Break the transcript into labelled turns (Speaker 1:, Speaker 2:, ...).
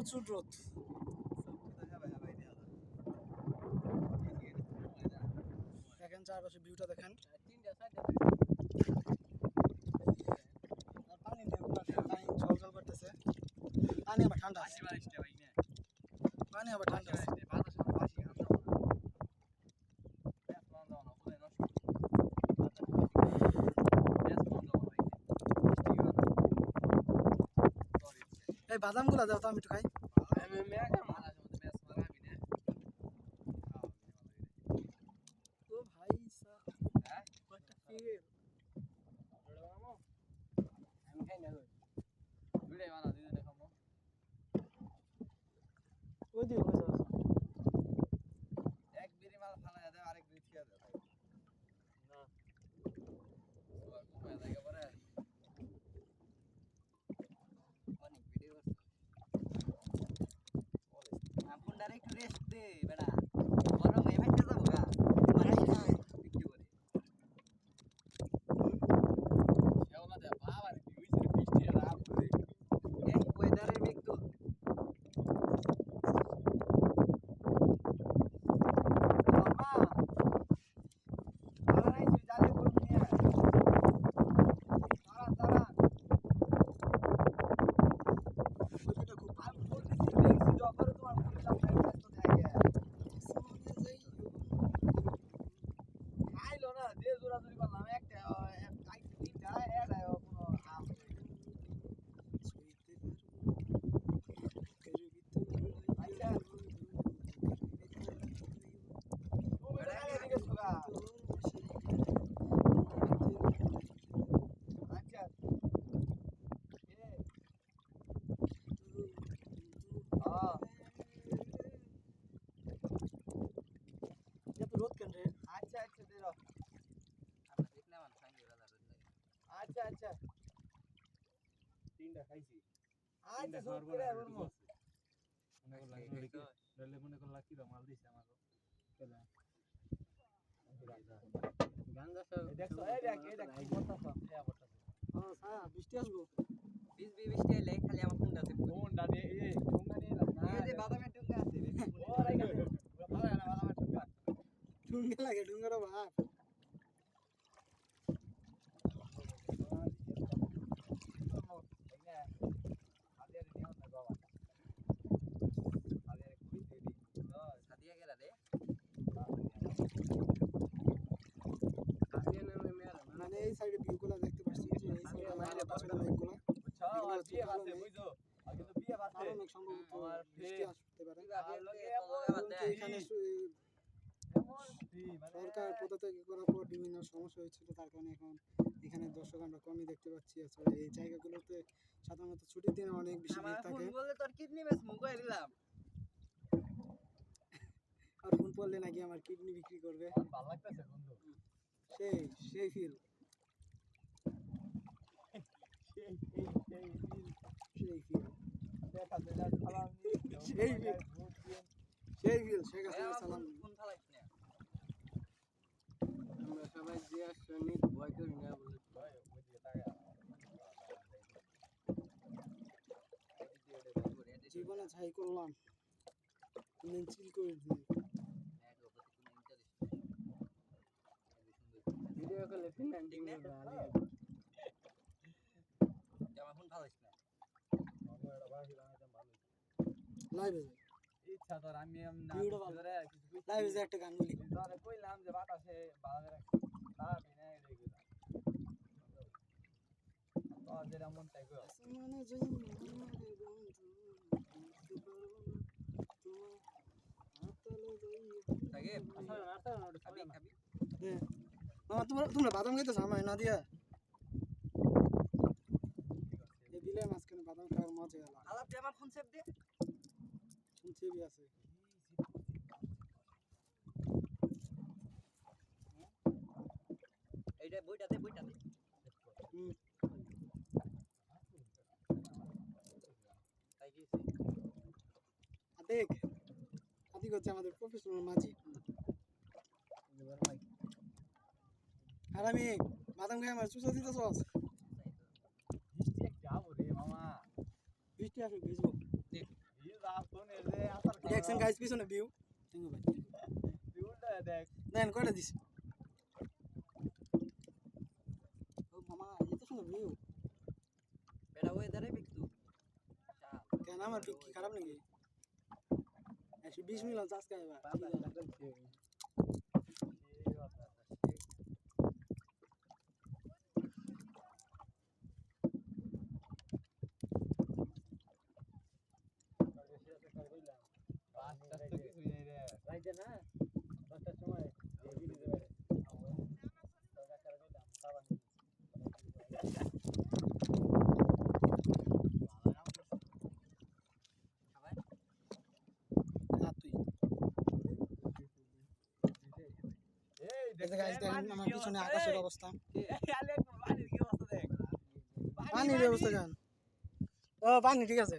Speaker 1: প্রচুর রোদ। দেখেন চারপাশে ভিউটা দেখেন। পানি জল করতেছে। পানি আবার ঠান্ডা আছে পানি আবার ঠান্ডা আছে এই বাদামগুলা দাও তো আমি একটু খাই। ফিল ওই দিকে
Speaker 2: বেড়া গরম হয়ে ভাইতে যাব গা মারাই খাই বিক্রি করে এই ওয়েদারের মেঘ তো মামা তারা নাই তুই জালে কোন নিয়ে তারা তারা
Speaker 1: ওইটা খুব
Speaker 2: আমি বলতেছি মেঘ শুধু অপরে তোমার ফোনে সামনে ব্যস্ত থাকে খাইলো না যে জোরাজুরি করলাম একটা এক কাইতে তিনটা এটা কোনো আম আচ্ছা বেড়া এদিকে সুগা আচ্ছা এ হ্যাঁ
Speaker 1: এত রোদ কেন রে
Speaker 2: আচ্ছা আচ্ছা দে রো আচ্ছা আচ্ছা
Speaker 3: তিনটা খাইছি।
Speaker 2: আচ্ছা
Speaker 3: তিনটা
Speaker 2: সব
Speaker 3: খাওয়ার
Speaker 2: করে
Speaker 3: পরে
Speaker 2: বলব
Speaker 3: মনে করলাম মনে করলাম ডলে মনে করলাম কি মাল দিছে আমাকে। চলে। গাঞ্জা সব
Speaker 2: এই দেখছ এই দেখ এই দেখ কি করতাছ এই করতাছ
Speaker 1: হ্যাঁ স্যার বৃষ্টি আসব
Speaker 2: বিশ বি বৃষ্টি এলে খালি আমার ফোনটা আছে
Speaker 3: কোন ডানে এই ঠোঙ্গা নিয়ে এলাম। না
Speaker 2: এই যে বাদামের টুকা আছে রে।
Speaker 3: ও রাইগা বাদামের ঠোঙ্গা
Speaker 1: ঢুঙ্গা লাগে ভাব
Speaker 2: সাদিয়া গেলা রে
Speaker 1: মানে এই সাইডে ভিউগুলো দেখতে পাচ্ছি যে এই সাইডে বাইরে পাশে মেঘগুলো আরও
Speaker 3: আমার
Speaker 1: বৃষ্টি আসতে পারে। এখানে সরকার পদত্যাগ করার পর বিভিন্ন সমস্যা হয়েছিল তার কারণে এখন এখানে দর্শক আমরা কমই দেখতে পাচ্ছি। আসলে এই জায়গাগুলোতে সাধারণত ছুটির দিনে অনেক বেশি ভিড় থাকে।
Speaker 2: মুগাই দিলাম।
Speaker 1: আর ফোন পড়লে নাকি আমার কিডনি বিক্রি করবে।
Speaker 3: ভালো লাগতেছে বন্ধু।
Speaker 1: সেই সেই ফিল
Speaker 3: সেই
Speaker 1: ফিল
Speaker 3: আমরা সবাই যে আসনি ভয় করি বলে
Speaker 1: জীবনে ছাই করলাম দিন চিল করে দিন
Speaker 3: ভিডিও করলে ফিনান
Speaker 1: লাইভে যাই
Speaker 3: ইচ্ছা তোর আমি এম না
Speaker 1: ভিডিওটা ভালো।
Speaker 3: ধরে কিছু কইছি
Speaker 1: লাইভে যাই একটা গান বলি
Speaker 3: ধরে কইলাম যে বাতাসে ভালো করে তা বিনা এটাই কইলাম তো যেটা মন চাই কই
Speaker 1: আসমানে জন্য আমারে বন্ধু বুঝতে পারবো না তোমার হাতলে যাই
Speaker 2: থাকে
Speaker 3: আসলে নাস্তা না ওটা
Speaker 2: খাবি খাবি
Speaker 1: দে মামা তোমরা তোমরা বাদাম খাইতেছ আমার না দিয়া এই বিলের মাঝখানে বাদাম খাওয়ার মজা আলাদা
Speaker 2: আলাপ দে আমার ফোন সেভ দে
Speaker 1: শুনছি আছে।
Speaker 2: এইটা বইটাতে বইটাতে।
Speaker 1: হুম।
Speaker 2: তাই কি
Speaker 1: দেখ আদিক হচ্ছে আমাদের প্রফেশনাল মাঝি। আর আমি বাদাম খাই আমার চুষা দিতেছ
Speaker 3: বৃষ্টি
Speaker 1: আসুক ভিজবো
Speaker 3: ভিজ
Speaker 1: দেখছেন গাইস পিছনে ভিউ থ্যাংক ইউ ভাই
Speaker 3: ভিউটা দেখ
Speaker 1: দেন কয়টা দিস ও মামা এত সুন্দর ভিউ
Speaker 2: বেড়া ওয়েদারে বিকতু
Speaker 1: কেন, আমার পিক কি খারাপ নাকি? একশো বিশ মিলিয়ন সাবস্ক্রাইবার
Speaker 3: রাইতে না দশটার সময় দিতে পারে।
Speaker 1: আমার পিছনে আকাশের অবস্থা। পানির ব্যবস্থা কেন ও পানি ঠিক আছে।